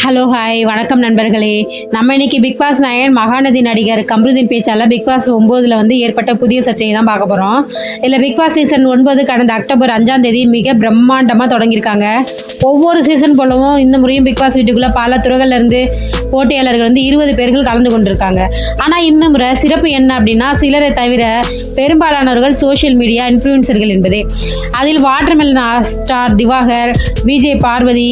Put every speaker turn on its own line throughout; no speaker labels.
Hello hi வணக்கம் நண்பர்களே. நம்ம இன்னைக்கு பிக் பாஸ் நயன் மகாநதி நடிகர் கம்ருதீன் பேச்சால் பிக் பாஸ் ஒம்போதுல வந்து ஏற்பட்ட புதிய சர்ச்சையை தான் பார்க்க போகிறோம் இல்லை பிக் பாஸ் சீசன் ஒன்பது கடந்த அக்டோபர் அஞ்சாம் தேதி மிக பிரம்மாண்டமாக தொடங்கியிருக்காங்க. ஒவ்வொரு சீசன் போலவும் இந்த முறையும் பிக் பாஸ் வீட்டுக்குள்ளே பல துறைகள்லேருந்து போட்டியாளர்கள் வந்து இருபது பேர்கள் கலந்து கொண்டிருக்காங்க. ஆனால் இந்த முறை சிறப்பு என்ன அப்படின்னா சிலரை தவிர பெரும்பாலானவர்கள் சோஷியல் மீடியா இன்ஃப்ளூயன்சர்கள் என்பதே. அதில் வாட்டர்மெலன் ஸ்டார் திவாகர் விஜய் பார்வதி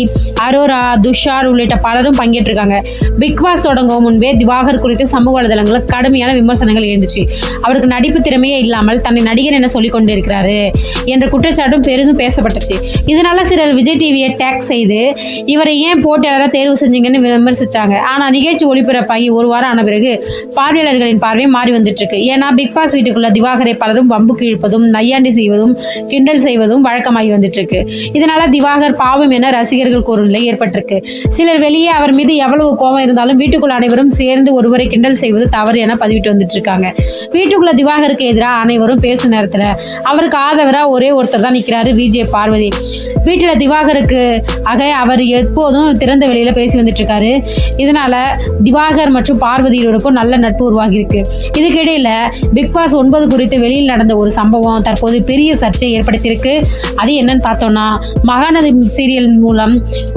அரோரா துஷார் உள்ளிட்ட பலரும் பங்கேற்றிருக்காங்க. பிக் பாஸ் தொடங்கும் முன்பே திவாகர் குறித்து சமூக வலைதளங்களில் கடுமையான விமர்சனங்கள் எழுந்துச்சு. அவருக்கு நடிப்பு திறமையே இல்லாமல் தன்னை நடிகர் என சொல்லிக் கொண்டிருக்கிறாரு என்ற குற்றச்சாட்டும் பெரிதும் பேசப்பட்டுச்சு. இதனால சிலர் விஜய் டிவியை டேக் செய்து இவரை ஏன் போட்டியாளராக தேர்வு செஞ்சீங்கன்னு விமர்சிச்சாங்க. ஆனால் நிகழ்ச்சி ஒளிபரப்பாகி ஒரு வாரம் ஆன பிறகு பார்வையாளர்களின் பார்வை மாறி வந்துட்டு இருக்கு ஏன்னா பிக் பாஸ் வீட்டுக்குள்ள திவாகரை பலரும் வம்புக்கு இழுப்பதும் நையாண்டி செய்வதும் கிண்டல் செய்வதும் வழக்கமாகி வந்துட்டு இருக்கு இதனால திவாகர் பாவம் என ரசிகர்கள் கூறும் நிலை ஏற்பட்டிருக்கு. சிலர் வெளியே அவர் மீது எவ்வளவு கோபம் இருந்தாலும் வீட்டுக்குள் அனைவரும் சேர்ந்து ஒருவரை கிண்டல் செய்வது தவறு என பதிவிட்டு வந்துட்டு இருக்காங்க. வீட்டுக்குள்ள திவாகருக்கு எதிராக அனைவரும் பேசும் நேரத்தில் அவருக்கு ஆதவராக ஒரே ஒருத்தர் தான் நிற்கிறாரு விஜே பார்வதி. வீட்டில் திவாகருக்கு ஆக அவர் எப்போதும் திறந்த வெளியில் பேசி வந்துட்டு இருக்காரு. இதனால திவாகர் மற்றும் பார்வதியோருக்கும் நல்ல நட்பு உருவாகியிருக்கு. இதுக்கிடையில் பிக் பாஸ் ஒன்பது குறித்து வெளியில் நடந்த ஒரு சம்பவம் தற்போது பெரிய சர்ச்சை ஏற்படுத்தியிருக்கு. அது என்னன்னு பார்த்தோம்னா மகாநதி சீரியல் மூலம்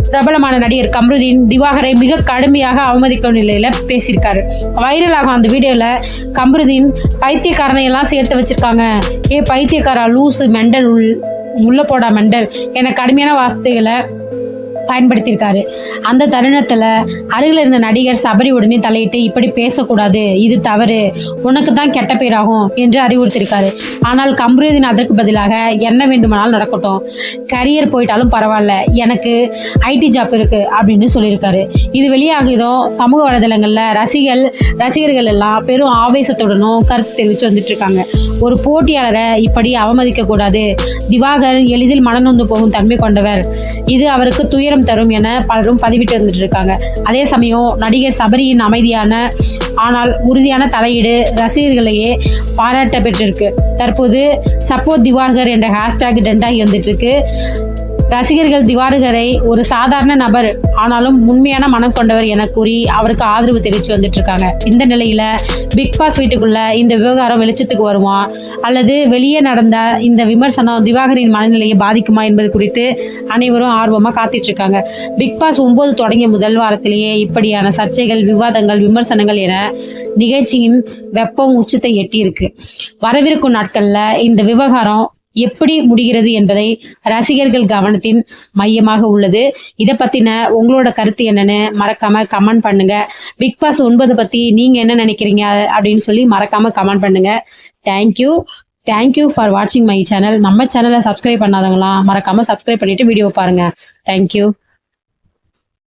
பிரபலமான நடிகர் கம்ருதீன் திவாகரை மிக கடுமையாக அவமதிக்கும் நிலையில் பேசியிருக்காரு. வைரலாகும் அந்த வீடியோவில் கம்ருதீன் பைத்தியக்காரனை எல்லாம் சேர்த்து வச்சுருக்காங்க. ஏ பைத்தியக்காரா? லூசு மெண்டல் உள் உள்ள போடா மெண்டல். என கடுமையான வார்த்தைகளை பயன்படுத்தியிருக்காரு. அந்த தருணத்தில் அருகில் இருந்த நடிகர் சபரி உடனே தலையிட்டு இப்படி பேசக்கூடாது. இது தவறு. உனக்கு தான் கெட்ட பேராகும் என்று அறிவுறுத்தியிருக்காரு. ஆனால் கம்ருதீன் அதற்கு பதிலாக என்ன வேண்டுமானாலும் நடக்கட்டும். கரியர் போயிட்டாலும் பரவாயில்ல. எனக்கு ஐடி ஜாப் இருக்கு அப்படின்னு சொல்லியிருக்காரு. இது வெளியாகியதும் சமூக வலைதளங்களில் ரசிகள் ரசிகர்கள் எல்லாம் பெரும் ஆவேசத்துடனும் கருத்து தெரிவித்து வந்துட்டு இருக்காங்க. ஒரு போட்டியாளரை இப்படி அவமதிக்கக்கூடாது திவாகர் எளிதில் மனநொந்து போகும் தன்மை கொண்டவர். இது அவருக்கு துயரம் தரும் என பலரும் பதிவிட்டு வந்துட்டு இருக்காங்க அதே சமயம் நடிகர் சபரியின் அமைதியான ஆனால் உறுதியான தலையீடு ரசிகர்களையே பாராட்ட பெற்றிருக்கு. தற்போது சப்போர்ட் திவாகர் என்ற ஹேஷ்டாக் ட்ரெண்டாகி வந்துட்டு இருக்கு ரசிகர்கள் திவாரகரை ஒரு சாதாரண நபர் ஆனாலும் உண்மையான மனம் கொண்டவர் என கூறி அவருக்கு ஆதரவு தெரிவித்து வந்துட்டு இருக்காங்க இந்த நிலையில பிக் பாஸ் வீட்டுக்குள்ள இந்த விவகாரம் வெளிச்சத்துக்கு வருமா? அல்லது வெளியே நடந்த இந்த விமர்சனம் திவாகரின் மனநிலையை பாதிக்குமா என்பது குறித்து அனைவரும் ஆர்வமாக காத்திட்டு இருக்காங்க பிக் பாஸ் ஒன்பது தொடங்கிய முதல் வாரத்திலேயே இப்படியான சர்ச்சைகள் விவாதங்கள் விமர்சனங்கள் என நிகழ்ச்சியின் வெப்பம் உச்சத்தை எட்டியிருக்கு. வரவிருக்கும் நாட்களில் இந்த விவகாரம் எப்படி முடிகிறது என்பதை ரசிகர்கள் கவனத்தின் மையமாக உள்ளது. இதை பத்தின உங்களோட கருத்து என்னன்னு மறக்காம கமெண்ட் பண்ணுங்க. பிக் பாஸ் ஒன்பது பத்தி நீங்க என்ன நினைக்கிறீங்க அப்படின்னு சொல்லி மறக்காம கமெண்ட் பண்ணுங்க. Thank you thank you for வாட்சிங் மை சேனல் நம்ம சேனலை சப்ஸ்கிரைப் பண்ணாதவங்களாம் மறக்காம சப்ஸ்கிரைப் பண்ணிட்டு வீடியோ பாருங்க. தேங்க்யூ